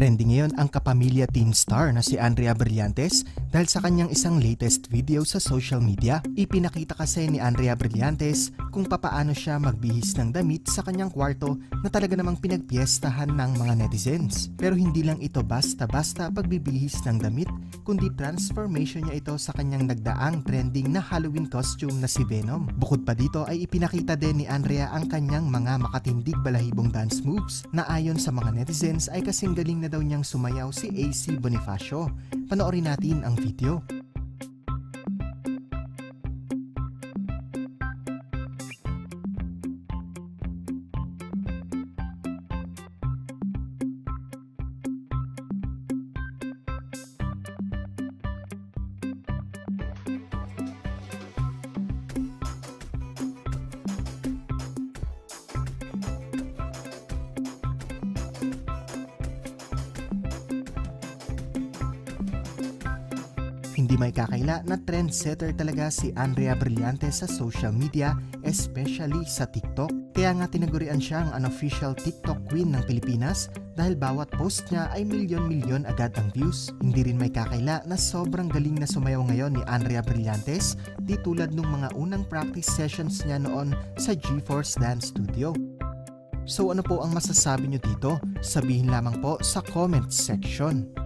Trending ngayon ang kapamilya teen star na si Andrea Brillantes dahil sa kanyang isang latest video sa social media. Ipinakita kasi ni Andrea Brillantes kung papaano siya magbihis ng damit sa kanyang kwarto na talaga namang pinagpiestahan ng mga netizens. Pero hindi lang ito basta-basta pagbibihis ng damit, kundi transformation niya ito sa kanyang nagdaang trending na Halloween costume na si Venom. Bukod pa dito ay ipinakita din ni Andrea ang kanyang mga makatindig balahibong dance moves na ayon sa mga netizens ay kasing galing na daw niyang sumayaw si AC Bonifacio. Panoorin natin ang video. Hindi may kakaila na trendsetter talaga si Andrea Brillantes sa social media, especially sa TikTok. Kaya nga tinagurian siyang unofficial TikTok queen ng Pilipinas dahil bawat post niya ay milyon-milyon agad ang views. Hindi rin may kakaila na sobrang galing na sumayaw ngayon ni Andrea Brillantes di tulad nung mga unang practice sessions niya noon sa GeForce Dance Studio. So ano po ang masasabi nyo dito? Sabihin lamang po sa comment section.